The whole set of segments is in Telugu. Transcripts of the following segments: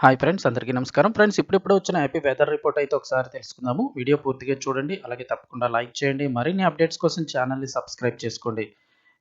హాయ్ ఫ్రెండ్స్ అందరికీ నమస్కారం. ఫ్రెండ్స్ ఇప్పుడిప్పుడు వచ్చిన హ్యాపీ వెదర్ రిపోర్ట్ అయితే ఒకసారి తెలుసుకుందాము. వీడియో పూర్తిగా చూడండి అలాగే తప్పకుండా లైక్ చేయండి. మరిన్ని అప్డేట్స్ కోసం ఛానల్ని సబ్స్క్రైబ్ చేసుకోండి.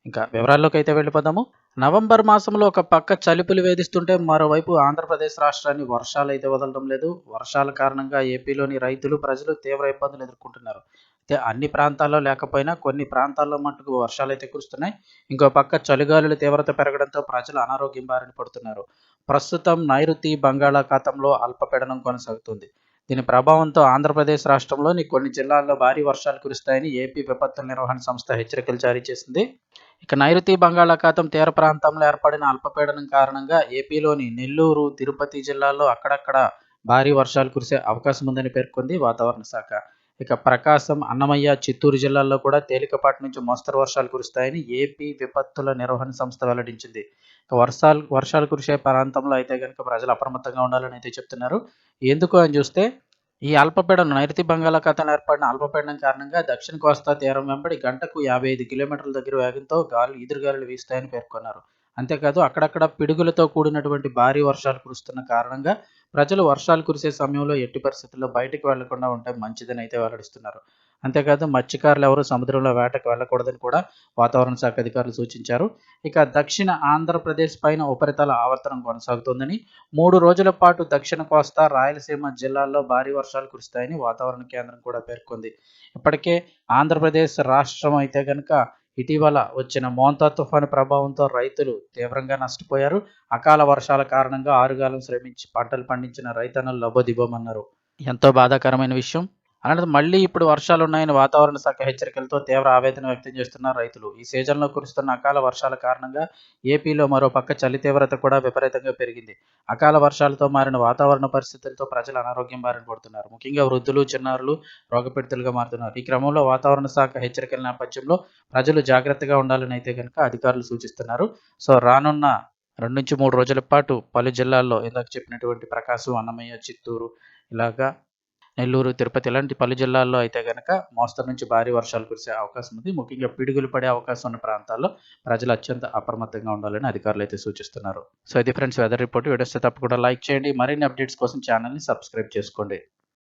ఇంకా వివరాల్లోకి అయితే వెళ్ళిపోదాము. నవంబర్ మాసంలో ఒక పక్క చలిపులు వేధిస్తుంటే మరోవైపు ఆంధ్రప్రదేశ్ రాష్ట్రాన్ని వర్షాలు అయితే వదలడం లేదు. వర్షాల కారణంగా ఏపీలోని రైతులు ప్రజలు తీవ్ర ఇబ్బందులు ఎదుర్కొంటున్నారు. అయితే అన్ని ప్రాంతాల్లో లేకపోయినా కొన్ని ప్రాంతాల్లో మటుకు వర్షాలు అయితే కురుస్తున్నాయి. ఇంకో పక్క చలిగాలుల తీవ్రత పెరగడంతో ప్రజలు అనారోగ్యం బారిన పడుతున్నారు. ప్రస్తుతం నైరుతి బంగాళాఖాతంలో అల్పపీడనం కొనసాగుతుంది. దీని ప్రభావంతో ఆంధ్రప్రదేశ్ రాష్ట్రంలోని కొన్ని జిల్లాల్లో భారీ వర్షాలు కురుస్తాయని ఏపీ విపత్తుల నిర్వహణ సంస్థ హెచ్చరికలు జారీ చేసింది. ఇక నైరుతి బంగాళాఖాతం తీర ప్రాంతంలో ఏర్పడిన అల్పపీడనం కారణంగా ఏపీలోని నెల్లూరు తిరుపతి జిల్లాల్లో అక్కడక్కడ భారీ వర్షాలు కురిసే అవకాశం ఉందని పేర్కొంది వాతావరణ శాఖ. ఇక ప్రకాశం అన్నమయ్య చిత్తూరు జిల్లాల్లో కూడా తేలికపాటి నుంచి మోస్తరు వర్షాలు కురుస్తాయని ఏపీ విపత్తుల నిర్వహణ సంస్థ వెల్లడించింది. వర్షాలు వర్షాలు కురిసే ప్రాంతంలో అయితే కనుక ప్రజలు అప్రమత్తంగా ఉండాలని అయితే చెప్తున్నారు. ఎందుకు అని చూస్తే ఈ అల్పపీడనం నైరుతి బంగాళాఖాతంలో ఏర్పడిన అల్పపీడనం కారణంగా దక్షిణ కోస్తా తీరం వెంబడి గంటకు యాభై ఐదు కిలోమీటర్ల దగ్గర వేగంతో గాలి ఈదురుగాలులు వీస్తాయని పేర్కొన్నారు. అంతేకాదు అక్కడక్కడ పిడుగులతో కూడినటువంటి భారీ వర్షాలు కురుస్తున్న కారణంగా ప్రజలు వర్షాలు కురిసే సమయంలో ఎట్టి పరిస్థితుల్లో బయటకు వెళ్ళకుండా ఉంటే మంచిదని అయితే వెల్లడిస్తున్నారు. అంతేకాదు మత్స్యకారులు ఎవరు సముద్రంలో వేటకు వెళ్ళకూడదని కూడా వాతావరణ శాఖ అధికారులు సూచించారు. ఇక దక్షిణ ఆంధ్రప్రదేశ్ పైన ఉపరితల ఆవర్తనం కొనసాగుతోందని మూడు రోజుల పాటు దక్షిణ కోస్తా రాయలసీమ జిల్లాల్లో భారీ వర్షాలు కురుస్తాయని వాతావరణ కేంద్రం కూడా పేర్కొంది. ఇప్పటికే ఆంధ్రప్రదేశ్ రాష్ట్రం అయితే కనుక ఇటీవల వచ్చిన మోంతా తుఫాను ప్రభావంతో రైతులు తీవ్రంగా నష్టపోయారు. అకాల వర్షాల కారణంగా ఆరుగాలం శ్రమించి పంటలు పండించిన రైతన్నలు లబ్బోదిబ్బోమన్నారు ఎంతో బాధాకరమైన విషయం. అలాంటిది మళ్ళీ ఇప్పుడు వర్షాలు ఉన్నాయని వాతావరణ శాఖ హెచ్చరికలతో తీవ్ర ఆవేదన వ్యక్తం చేస్తున్నారు రైతులు. ఈ సీజన్లో కురుస్తున్న అకాల వర్షాల కారణంగా ఏపీలో మరో పక్క చలి తీవ్రత కూడా విపరీతంగా పెరిగింది. అకాల వర్షాలతో మారిన వాతావరణ పరిస్థితులతో ప్రజలు అనారోగ్యం బారిన పడుతున్నారు. ముఖ్యంగా వృద్ధులు చిన్నారులు రోగపీడితులుగా మారుతున్నారు. ఈ క్రమంలో వాతావరణ శాఖ హెచ్చరికల నేపథ్యంలో ప్రజలు జాగ్రత్తగా ఉండాలని అయితే కనుక అధికారులు సూచిస్తున్నారు. సో రానున్న రెండు నుంచి మూడు రోజుల పాటు పలు జిల్లాల్లో ఇందాక చెప్పినటువంటి ప్రకాశం అన్నమయ్య చిత్తూరు ఇలాగా నెల్లూరు తిరుపతి ఇలాంటి పలు జిల్లాల్లో అయితే కనుక మోస్తరు నుంచి భారీ వర్షాలు కురిసే అవకాశం ఉంది. ముఖ్యంగా పిడుగులు పడే అవకాశం ఉన్న ప్రాంతాల్లో ప్రజలు అత్యంత అప్రమత్తంగా ఉండాలని అధికారులు అయితే సూచిస్తున్నారు. సో ఇది ఫ్రెండ్స్ వెదర్ రిపోర్ట్. వీడియోస్ తప్పకుండా లైక్ చేయండి. మరిన్ని అప్డేట్స్ కోసం ఛానల్ని సబ్స్క్రైబ్ చేసుకోండి.